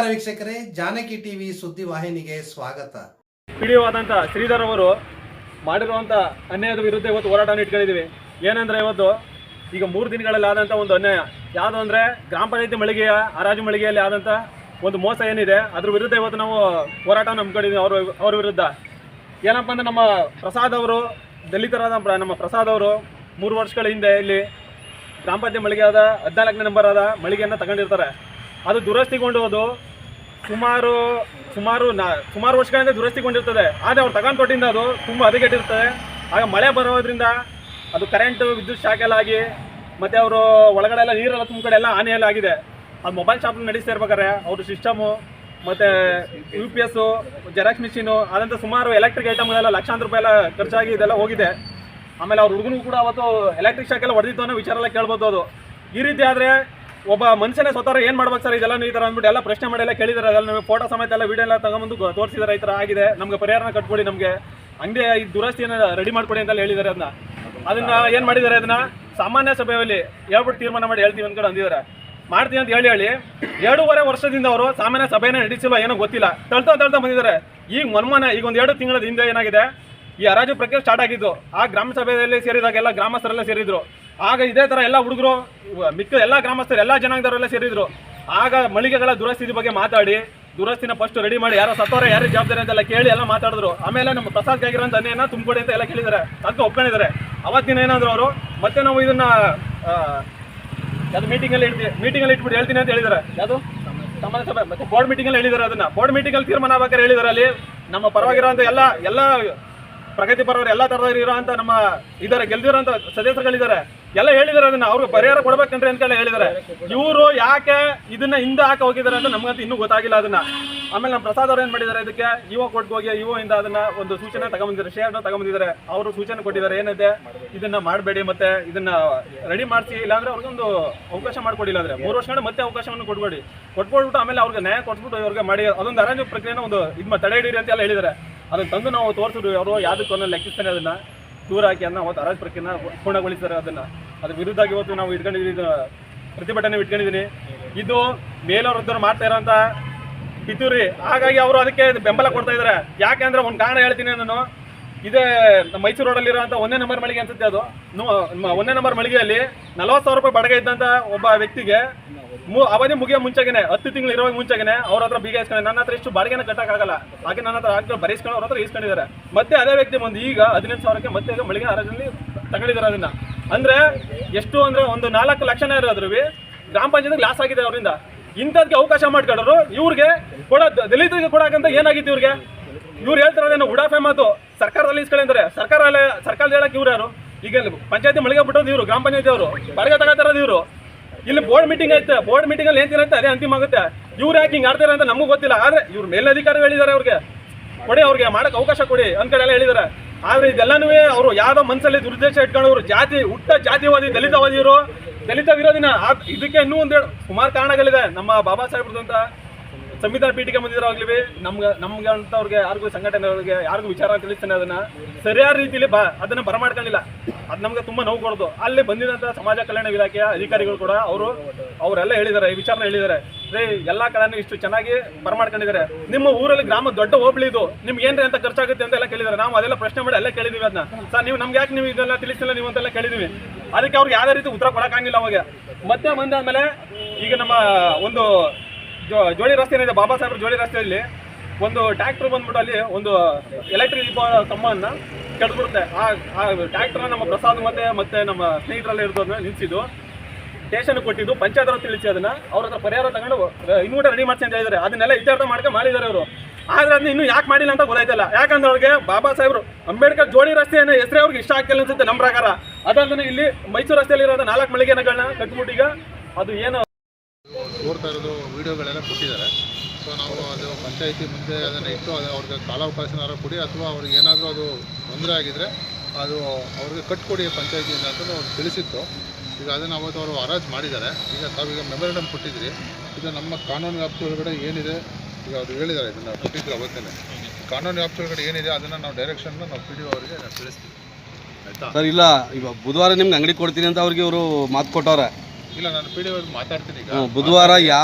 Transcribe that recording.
ನಮಸ್ಕಾರ ವೀಕ್ಷಕರೇ, ಜಾನಕಿ ಟಿವಿ ಸುದ್ದಿ ವಾಹಿನಿಗೆ ಸ್ವಾಗತ. ಪಿಡಿಒದಂತ ಶ್ರೀಧರ್ ಅವರು ಮಾಡಿರುವಂಥ ಅನ್ಯಾಯದ ವಿರುದ್ಧ ಇವತ್ತು ಹೋರಾಟವನ್ನು ಇಟ್ಕೊಂಡಿದ್ದೀವಿ. ಏನಂದ್ರೆ ಇವತ್ತು ಈಗ ಮೂರು ದಿನಗಳಲ್ಲಿ ಆದಂಥ ಒಂದು ಅನ್ಯಾಯ. ಯಾವುದು ಅಂದರೆ ಗ್ರಾಮ ಪಂಚಾಯತಿ ಮಳಿಗೆಯ, ಹರಾಜು ಮಳಿಗೆಯಲ್ಲಿ ಆದಂಥ ಒಂದು ಮೋಸ ಏನಿದೆ, ಅದ್ರ ವಿರುದ್ಧ ಇವತ್ತು ನಾವು ಹೋರಾಟವನ್ನು ಹಮ್ಮಿಕೊಂಡಿದ್ದೀವಿ ಅವ್ರ ಅವ್ರ ವಿರುದ್ಧ. ಏನಪ್ಪ ಅಂದ್ರೆ ನಮ್ಮ ಪ್ರಸಾದ್ ಅವರು, ದಲಿತರಾದ ನಮ್ಮ ಪ್ರಸಾದ್ ಅವರು ಮೂರು ವರ್ಷಗಳ ಹಿಂದೆ ಇಲ್ಲಿ ಗ್ರಾಮ ಪಂಚಾಯತಿ ಮಳಿಗೆ ಆದ ಹದಿನಾಲ್ಕನೇ ನಂಬರ್ ಆದ ಮಳಿಗೆಯನ್ನು ತಗೊಂಡಿರ್ತಾರೆ. ಅದು ದುರಸ್ತಿಗೊಂಡು ಅದು ಸುಮಾರು ಸುಮಾರು ನಾ, ಸುಮಾರು ವರ್ಷಗಳಿಂದ ದುರಸ್ತಿಗೊಂಡಿರ್ತದೆ ಆದರೆ ಅವ್ರು ತಗೊಂಡು ಕೊಟ್ಟಿಂದ ಅದು ತುಂಬ ಹದಗೆಟ್ಟಿರ್ತದೆ. ಆಗ ಮಳೆ ಬರೋದ್ರಿಂದ ಅದು ಕರೆಂಟ್ ವಿದ್ಯುತ್ ಶಾಕ್ ಎಲ್ಲ ಆಗಿ, ಮತ್ತು ಅವರು ಒಳಗಡೆ ಎಲ್ಲ ನೀರೆಲ್ಲ ತುಂಬ ಕಡೆ ಎಲ್ಲ ಹಾನಿಯೆಲ್ಲ ಆಗಿದೆ. ಅದು ಮೊಬೈಲ್ ಶಾಪ್ ನಡೆಸ್ತಾ ಇರ್ಬೇಕಾದ್ರೆ ಅವ್ರ ಸಿಸ್ಟಮು ಮತ್ತು U P S xerox machine ಅದಂತ ಸುಮಾರು ಎಲೆಕ್ಟ್ರಿಕ್ ಐಟಮ್ಗಳೆಲ್ಲ ಲಕ್ಷಾಂತರ ರೂಪಾಯಿ ಎಲ್ಲ ಖರ್ಚಾಗಿ ಇದೆಲ್ಲ ಹೋಗಿದೆ. ಆಮೇಲೆ ಅವ್ರ ಹುಡುಗನಿಗೂ ಕೂಡ ಅವತ್ತು ಎಲೆಕ್ಟ್ರಿಕ್ ಶಾಕ್ ಹೊಡೆದಿತ್ತು ಅನ್ನೋ ವಿಚಾರ ಎಲ್ಲ ಕೇಳ್ಬೋದು ಅದು. ಈ ರೀತಿ ಆದರೆ ಒಬ್ಬ ಮನುಷ್ಯನೇ ಸ್ವತಃ ಏನು ಮಾಡ್ಬೇಕು ಸರ್ ಇದೆಲ್ಲ ಈ ಥರ ಅಂದ್ಬಿಟ್ಟು ಎಲ್ಲ ಪ್ರಶ್ನೆ ಮಾಡಿ ಎಲ್ಲ ಕೇಳಿದಾರೆ, ಅದೆಲ್ಲ ನಮಗೆ ಫೋಟೋ ಸಮೇತ ಎಲ್ಲ ವಿಡಿಯೋ ಎಲ್ಲ ತಗೊಂಬಂದು ತೋರಿಸಿದ ತೋರಿಸಿದಾರೆ, ಈ ಥರ ಆಗಿದೆ. ನಮಗೆ ಪರಿಹಾರನ ಕಟ್ಕೊಡಿ ನಮಗೆ. ಹಂಗೆ ಈ ದುರಸ್ತಿಯನ್ನು ರೆಡಿ ಮಾಡ್ಕೊಡಿ ಅಂತ ಹೇಳಿದ್ದಾರೆ ಅದನ್ನ. ಅದನ್ನ ಏನು ಮಾಡಿದ್ದಾರೆ ಅದನ್ನ? ಸಾಮಾನ್ಯ ಸಭೆಯಲ್ಲಿ ಹೇಳ್ಬಿಟ್ಟು ತೀರ್ಮಾನ ಮಾಡಿ ಹೇಳ್ತೀವಿ ಅಂತ ಅಂದಿದ್ದಾರೆ. ಮಾಡ್ತೀವಿ ಅಂತ ಹೇಳಿ ಹೇಳಿ, ಎರಡೂವರೆ ವರ್ಷದಿಂದ ಅವರು ಸಾಮಾನ್ಯ ಸಭೆನೇ ನಡೆಸಿಲ್ಲ ಏನೋ ಗೊತ್ತಿಲ್ಲ. ತಳ್ತಾ ತಳ್ತಾ ಬಂದಿದ್ದಾರೆ. ಈಗ ಮೊನ್ಮನೆ, ಈಗ ಒಂದು ಎರಡು ತಿಂಗಳ ಹಿಂದೆ ಏನಾಗಿದೆ? ಈ ಹರಾಜು ಪ್ರಕ್ರಿಯೆ ಸ್ಟಾರ್ಟ್ ಆಗಿದ್ದು, ಆ ಗ್ರಾಮ ಸಭೆಯಲ್ಲಿ ಸೇರಿದಾಗ ಎಲ್ಲ ಗ್ರಾಮಸ್ಥರೆಲ್ಲ ಸೇರಿದ್ರು. ಆಗ ಇದೇ ತರ ಎಲ್ಲ ಹುಡುಗರು, ಮಿಕ್ಕ ಎಲ್ಲ ಗ್ರಾಮಸ್ಥರು, ಎಲ್ಲ ಜನಾಂಗದವರೆಲ್ಲ ಸೇರಿದ್ರು. ಆಗ ಮಳಿಗೆಗಳ ದುರಸ್ಥಿತಿ ಬಗ್ಗೆ ಮಾತಾಡಿ ದುರಸ್ತಿನ ಫಸ್ಟ್ ರೆಡಿ ಮಾಡಿ, ಯಾರೋ ಸತ್ತವರ, ಯಾರು ಜವಾಬ್ದಾರಿ ಅಂತೆಲ್ಲ ಕೇಳಿ ಎಲ್ಲ ಮಾತಾಡಿದ್ರು. ಆಮೇಲೆ ನಮ್ಮ ಪ್ರಸಾದ್ ಅನ್ನೇನ ಅನ್ಯನ ತುಂಬಿಕೊಡಿ ಅಂತ ಎಲ್ಲ ಕೇಳಿದ್ದಾರೆ ಅದಕ್ಕೆ ಒಪ್ಕೊಂಡಿದ್ದಾರೆ ಅವತ್ತಿನ ಏನಾದ್ರು ಅವರು, ಮತ್ತೆ ನಾವು ಇದನ್ನ ಅದು ಮೀಟಿಂಗಲ್ಲಿ ಮೀಟಿಂಗ್ ಅಲ್ಲಿ ಹೇಳ್ತೀವಿ ಮೀಟಿಂಗ್ ಅಲ್ಲಿ ಇಟ್ಬಿಟ್ಟು ಹೇಳ್ತೀನಿ ಅಂತ ಹೇಳಿದ್ದಾರೆ ಯಾವುದು? ಸಮಾಜ ಸಭೆ, ಮತ್ತೆ ಬೋರ್ಡ್ ಮೀಟಿಂಗ್ ಅಲ್ಲಿ ಹೇಳಿದ್ದಾರೆ ಅದನ್ನ. ಬೋರ್ಡ್ ಮೀಟಿಂಗ್ ಅಲ್ಲಿ ತೀರ್ಮಾನ ಆಗ್ಬೇಕಾದ್ರೆ ಹೇಳಿದ್ದಾರೆ ಅಲ್ಲಿ. ನಮ್ಮ ಪರವಾಗಿರುವಂತ ಎಲ್ಲ ಎಲ್ಲ ಪ್ರಗತಿ ಪರವರು ಎಲ್ಲ ಥರದವರಿರು ಅಂತ ನಮ್ಮ ಇದಾರೆ ಗೆಲ್ದಿರೋಂಥ ಸದಸ್ಯರುಗಳಿದ್ದಾರೆ ಎಲ್ಲ ಹೇಳಿದಾರೆ ಅದನ್ನ ಅವ್ರಿಗೆ ಪರಿಹಾರ ಕೊಡ್ಬೇಕಂದ್ರೆ ಅಂತ ಹೇಳಿದ್ದಾರೆ ಇವರು ಯಾಕೆ ಇದನ್ನ ಹಿಂದೆ ಹಾಕಿ ಹೋಗಿದ್ದಾರೆ ಅಂತ ನಮ್ಗಂತ ಇನ್ನೂ ಗೊತ್ತಾಗಿಲ್ಲ ಅದನ್ನ. ಆಮೇಲೆ ನಮ್ಮ ಪ್ರಸಾದ್ ಅವ್ರು ಏನ್ ಮಾಡಿದ್ದಾರೆ ಇದಕ್ಕೆ ಇವ ಕೊಟ್ಟು ಹೋಗಿ ಇವ ಇಂದ ಅದನ್ನ ಒಂದು ಸೂಚನೆ ತಗೊಂಬಂದಿದ್ದಾರೆ ಶೇರ್ ತಗೊಂಬಂದಿದ್ದಾರೆ. ಅವರು ಸೂಚನೆ ಕೊಟ್ಟಿದ್ದಾರೆ ಏನಿದೆ ಇದನ್ನ ಮಾಡಬೇಡಿ ಮತ್ತೆ ಇದನ್ನ ರೆಡಿ ಮಾಡಿಸಿ, ಇಲ್ಲಾಂದ್ರೆ ಅವ್ರಿಗೊಂದು ಅವಕಾಶ ಮಾಡ್ಕೊಡಿಲ್ಲ ಅಂದ್ರೆ ಮೂರು ವರ್ಷಗಳ ಮತ್ತೆ ಅವಕಾಶವನ್ನು ಕೊಡ್ಬೇಡಿ. ಕೊಟ್ಕೊಡ್ಬಿಟ್ಟು ಆಮೇಲೆ ಅವ್ರಿಗೆ ನ್ಯಾಯ ಕೊಟ್ಬಿಟ್ಟು ಇವ್ರಿಗೆ ಮಾಡಿ, ಅದೊಂದು ಅರಾಜು ಪ್ರಕ್ರಿಯೆನ ಒಂದು ಇದು ತಡೆ ಹಿಡೀರಿ ಅಂತ ಎಲ್ಲ ಹೇಳಿದ್ದಾರೆ. ಅದನ್ನ ತಂದು ನಾವು ತೋರಿಸಿದ್ರು ಅವರು ಯಾವುದಕ್ಕೂ ಅನ್ನೋ ಲೆಕ್ಕಿಸ್ತಾನೆ ಅದನ್ನ. ದೂರ ಹಾಕಿ ಅನ್ನೋ ಅವತ್ತು ಹರಾಜು ಪ್ರಕ್ರಿಯೆನ ಪೂರ್ಣಗೊಳಿಸ್ತಾರೆ ಅದನ್ನು. ಅದ್ರ ವಿರುದ್ಧವಾಗಿ ಇವತ್ತು ನಾವು ಇಟ್ಕೊಂಡಿದ್ದೀವಿ ಇದು ಪ್ರತಿಭಟನೆ ಇಟ್ಕೊಂಡಿದ್ದೀನಿ ಇದು ಮೇಲವರದ್ದವ್ರು ಮಾಡ್ತಾ ಇರೋಂಥ ಪಿತೂರಿ. ಹಾಗಾಗಿ ಅವರು ಅದಕ್ಕೆ ಬೆಂಬಲ ಕೊಡ್ತಾ ಇದ್ದಾರೆ ಯಾಕೆ ಅಂದ್ರೆ ಒಂದು ಕಾರಣ ಹೇಳ್ತೀನಿ ನಾನು. ಇದೇ ಮೈಸೂರು ರೋಡಲ್ಲಿರುವಂಥ ಒಂದೇ ನಂಬರ್ ಮಳಿಗೆ ಅನ್ಸುತ್ತೆ ಅದು. ಒಂದೇ ನಂಬರ್ ಮಳಿಗೆಯಲ್ಲಿ ನಲವತ್ತು ಸಾವಿರ ರೂಪಾಯಿ ಬಡಗ ಇದ್ದಂಥ ಒಬ್ಬ ವ್ಯಕ್ತಿಗೆ ಮು ಅವಧಿ ಮುಗಿಯೋ ಮುಂಚೆಗೆ ಹತ್ತು ತಿಂಗಳು ಇರೋ ಮುಂಚೆಗೆ ಅವ್ರ ಹತ್ರ ಬೀಗ ಇಸ್ಕೊಂಡು ನನ್ನ ಹತ್ರ ಇಷ್ಟು ಬಾಡಿಗೆನ ಕಟ್ಟಕ್ಕಾಗಲ್ಲ. ಹಾಗೆ ನನ್ನ ಹತ್ರ ಆಗ್ತಾ ಬರೀಸ್ಕೊಂಡು ಅವ್ರ ಹತ್ರ ಇಸ್ಕೊಂಡಿದ್ದಾರೆ. ಮತ್ತೆ ಅದೇ ವ್ಯಕ್ತಿ ಬಂದು ಈಗ ಹದಿನೆಂಟು ಸಾವಿರಕ್ಕೆ ಮತ್ತೆ ಈಗ ಮಳಿಗೆ ಹರಾಜಲ್ಲಿ ತಗೊಂಡಿದ್ದಾರೆ ಅದನ್ನ. ಅಂದ್ರೆ ಎಷ್ಟು ಅಂದ್ರೆ ಒಂದು ನಾಲ್ಕು ಲಕ್ಷನ ಇರೋದ್ರು ಗ್ರಾಮ ಪಂಚಾಯತ್ ಲಾಸ್ ಆಗಿದೆ ಅವರಿಂದ. ಇಂಥದ್ಕೆ ಅವಕಾಶ ಮಾಡ್ಕೊಂಡ್ರು ಇವ್ರಿಗೆ ಕೊಡ ದಲಿತರಿಗೆ ಕೊಡಕ್ಕಂತ ಏನಾಗಿತ್ತು ಇವ್ರಿಗೆ? ಇವ್ರು ಹೇಳ್ತಾರೇನು ಉಡಾಫೆ ಮಾತು. ಸರ್ಕಾರದಲ್ಲಿ ಇಸ್ಕೊಂಡಿದ್ದಾರೆ ಸರ್ಕಾರ ಸರ್ಕಾರದ ಹೇಳಕ್ ಇವ್ರು ಯಾರು? ಈಗ ಪಂಚಾಯತಿ ಮಳಿಗೆ ಬಿಟ್ಟೋದು ಇವರು, ಗ್ರಾಮ ಪಂಚಾಯತಿ ಅವರು. ಬಾಡಿಗೆ ತಗೋತಾರದು ಇವರು. ಇಲ್ಲಿ ಬೋರ್ಡ್ ಮೀಟಿಂಗ್ ಐತೆ. ಬೋರ್ಡ್ ಮೀಟಿಂಗ್ ಅಲ್ಲಿ ಏನ್ ಅದೇ ಅಂತಿಮ ಆಗುತ್ತೆ. ಇವ್ರು ಯಾಕೆ ಹಿಂಗ್ ಆಡ್ತಾರೆ ಅಂತ ನಮಗೂ ಗೊತ್ತಿಲ್ಲ. ಆದ್ರೆ ಇವ್ರ ಮೇಲಧಿಕಾರಿ ಹೇಳಿದ್ದಾರೆ ಅವ್ರಿಗೆ. ಕೊಡಿ ಅವ್ರಿಗೆ, ಮಾಡಕ್ ಅವಕಾಶ ಕೊಡಿ ಅಂತ ಕಡೆ ಎಲ್ಲ ಹೇಳಿದ್ದಾರೆ. ಆದ್ರೆ ಇದೆಲ್ಲನೂ ಅವರು ಯಾವ್ದೋ ಮನಸ್ಸಲ್ಲಿ ದುರುದ್ದೇಶ ಇಟ್ಕೊಂಡವ್ರು ಜಾತಿ, ಹುಟ್ಟ ಜಾತಿವಾದಿ, ದಲಿತವಾದಿ ಇರೋ ದಲಿತ ವಿರೋಧಿನ ಇದಕ್ಕೆ ಇನ್ನೂ ಒಂದು ಸುಮಾರು ಕಾರಣಗಳಿದೆ. ನಮ್ಮ ಬಾಬಾ ಸಾಹೇಬ್ರದಂತ ಸಂವಿಧಾನ ಪೀಠಿಗೆ ಬಂದಿರೋಗ್ಲಿ ನಮ್ಗೆ ನಮ್ಗೆ ಅಂತವ್ರಿಗೆ ಯಾರಿಗೂ ಸಂಘಟನೆಗಳಿಗೆ ಯಾರಿಗೂ ವಿಚಾರ ತಿಳಿಸ್ತಾನೆ ಅದನ್ನ, ಸರಿಯಾದ ರೀತಿಯಲ್ಲಿ ಬ, ಅದನ್ನ ಬರಮಾಡ್ಕೊಂಡಿಲ್ಲ. ಅದು ನಮ್ಗೆ ತುಂಬಾ ನೋವು ಕೊಡೋದು. ಅಲ್ಲಿ ಬಂದಿದಂತ ಸಮಾಜ ಕಲ್ಯಾಣ ಇಲಾಖೆಯ ಅಧಿಕಾರಿಗಳು ಕೂಡ ಅವರು, ಅವರೆಲ್ಲ ಹೇಳಿದ್ದಾರೆ ಈ ವಿಚಾರನ ಹೇಳಿದ್ದಾರೆ ರೇ, ಎಲ್ಲಾ ಕಡೆನೂ ಇಷ್ಟು ಚೆನ್ನಾಗಿ ಬರಮಾಡ್ಕೊಂಡಿದ್ದಾರೆ ನಿಮ್ಮ ಊರಲ್ಲಿ ಗ್ರಾಮ ದೊಡ್ಡ ಹೋಬಳಿ ಇದು. ನಿಮ್ಗೆ ಏನ್ರಿ ಅಂತ ಖರ್ಚಾಗುತ್ತೆ ಅಂತ ಎಲ್ಲ ಕೇಳಿದ್ದಾರೆ ನಾವು ಅದೆಲ್ಲ ಪ್ರಶ್ನೆ ಮಾಡಿ ಎಲ್ಲ ಕೇಳಿದೀವಿ ಅದನ್ನ ಸರ್, ನೀವು ನಮ್ಗೆ ಯಾಕೆ ನೀವು ಇದೆಲ್ಲ ತಿಳಿಸಿಲ್ಲ ನೀವು ಅಂತೆಲ್ಲ ಕೇಳಿದೀವಿ. ಅದಕ್ಕೆ ಅವ್ರಿಗೆ ಯಾವುದೇ ರೀತಿ ಉತ್ತರ ಕೊಡಕ್ಕಾಗಿಲ್ಲ ಅವಾಗ. ಮತ್ತೆ ಬಂದಾದ್ಮೇಲೆ, ಈಗ ನಮ್ಮ ಒಂದು ಜೋ, ಜೋಳಿ ರಸ್ತೆ ಏನಿದೆ ಬಾಬಾ ಸಾಹೇಬ್ರ ಜೋಳಿ ರಸ್ತೆಯಲ್ಲಿ ಒಂದು ಟ್ರ್ಯಾಕ್ಟರ್ ಬಂದ್ಬಿಟ್ಟು ಅಲ್ಲಿ ಒಂದು ಎಲೆಕ್ಟ್ರಿಕ್ ಕಂಬನ್ನ ಕೆಡ್ಬಿಡುತ್ತೆ ಆ ಟ್ರ್ಯಾಕ್ಟರ್ನ ನಮ್ಮ ಪ್ರಸಾದ್ ಮತ್ತೆ ಮತ್ತೆ ನಮ್ಮ ಸ್ನೇಹಿತರಲ್ಲಿ ಇರೋದನ್ನ ನಿಲ್ಸಿದ್ದು. ಸ್ಟೇಷನ್ ಕೊಟ್ಟಿದ್ದು. ಪಂಚಾಯತ್ ಅವ್ರು ತಿಳಿಸಿ ಅದನ್ನ. ಅವ್ರ ಹತ್ರ ಪರಿಹಾರ ತಗೊಂಡು ಇನ್ನೂಟ ರೆಡಿ ಮಾಡ್ಸಿ ಅಂತ ಹೇಳಿದ್ದಾರೆ ಅದನ್ನೆಲ್ಲ ಇತ್ಯರ್ಥ ಮಾಡ್ಕೊಂಡು ಮಾಡಿದ್ದಾರೆ ಅವರು. ಆದ್ರೆ ಅದನ್ನ ಇನ್ನೂ ಯಾಕೆ ಮಾಡಿಲ್ಲ ಅಂತ ಗೊತ್ತಾಯ್ತಲ್ಲ. ಯಾಕಂದ್ರೆ ಅವ್ರಿಗೆ ಬಾಬಾ ಸಾಹೇಬ್ರು ಅಂಬೇಡ್ಕರ್ ಜೋಡಿ ರಸ್ತೆ ಏನೋ ಹೆಸರೇ ಅವ್ರಿಗೆ ಇಷ್ಟ ಆಗ್ತಿಲ್ಲ ಅನ್ಸುತ್ತೆ ನಮ್ಮ ಪ್ರಕಾರ. ಅದಲ್ಲದೆ ಇಲ್ಲಿ ಮೈಸೂರು ರಸ್ತೆಯಲ್ಲಿ ಇರೋದ ನಾಲ್ಕು ಮಳಿಗೆನಗಳನ್ನ ಕಟ್ಬಿಟ್ಟು ಈಗ ಅದು ಏನು ನೋಡ್ತಾ ಇರೋದು ವೀಡಿಯೋಗಳೆಲ್ಲ ಕೊಟ್ಟಿದ್ದಾರೆ. ಸೊ ನಾವು ಅದು ಪಂಚಾಯಿತಿ ಮುಂದೆ ಅದನ್ನು ಇಟ್ಟು ಅದು ಅವ್ರಿಗೆ ಕಾಲಾವಕಾಶನಾರ ಕೊಡಿ ಅಥವಾ ಅವ್ರಿಗೆ ಏನಾದರೂ ಅದು ತೊಂದರೆ ಆಗಿದ್ರೆ ಅದು ಅವ್ರಿಗೆ ಕಟ್ಕೊಡಿ ಪಂಚಾಯಿತಿಯಿಂದ ಅಂತಲೂ ಅವ್ರು ತಿಳಿಸಿತ್ತು. ಈಗ ಅದನ್ನು ಅವತ್ತು ಅವರು ಹರಾಜು ಮಾಡಿದ್ದಾರೆ. ಈಗ ತಾವೀಗ ಮೆಮೊರಂಡಮ್ ಕೊಟ್ಟಿದ್ರಿ. ಇದು ನಮ್ಮ ಕಾನೂನು ವ್ಯಾಪ್ತಿ ಒಳಗಡೆ ಏನಿದೆ, ಈಗ ಅವರು ಹೇಳಿದ್ದಾರೆ ಇದನ್ನು ಕೊಟ್ಟಿದ್ರು ಅವತ್ತೇ ಕಾನೂನು ವ್ಯಾಪ್ತಿ ಒಳಗಡೆ ಏನಿದೆ ಅದನ್ನು ನಾವು ಡೈರೆಕ್ಷನ್ನ ನಾವು ಪಿ ಡಿ ಅವರಿಗೆ ತಿಳಿಸ್ತೀವಿ. ಸರ್, ಇಲ್ಲ ಇವಾಗ ಬುಧವಾರ ನಿಮ್ಗೆ ಅಂಗಡಿ ಕೊಡ್ತೀನಿ ಅಂತ ಅವ್ರಿಗೆ ಇವರು ಮಾತು ಕೊಟ್ಟವ್ರೆ. ಇಲ್ಲ ನಾನು ಪಿ ಡಿ ಮಾತಾಡ್ತೀನಿ ಈಗ. ಬುಧವಾರ ಯಾ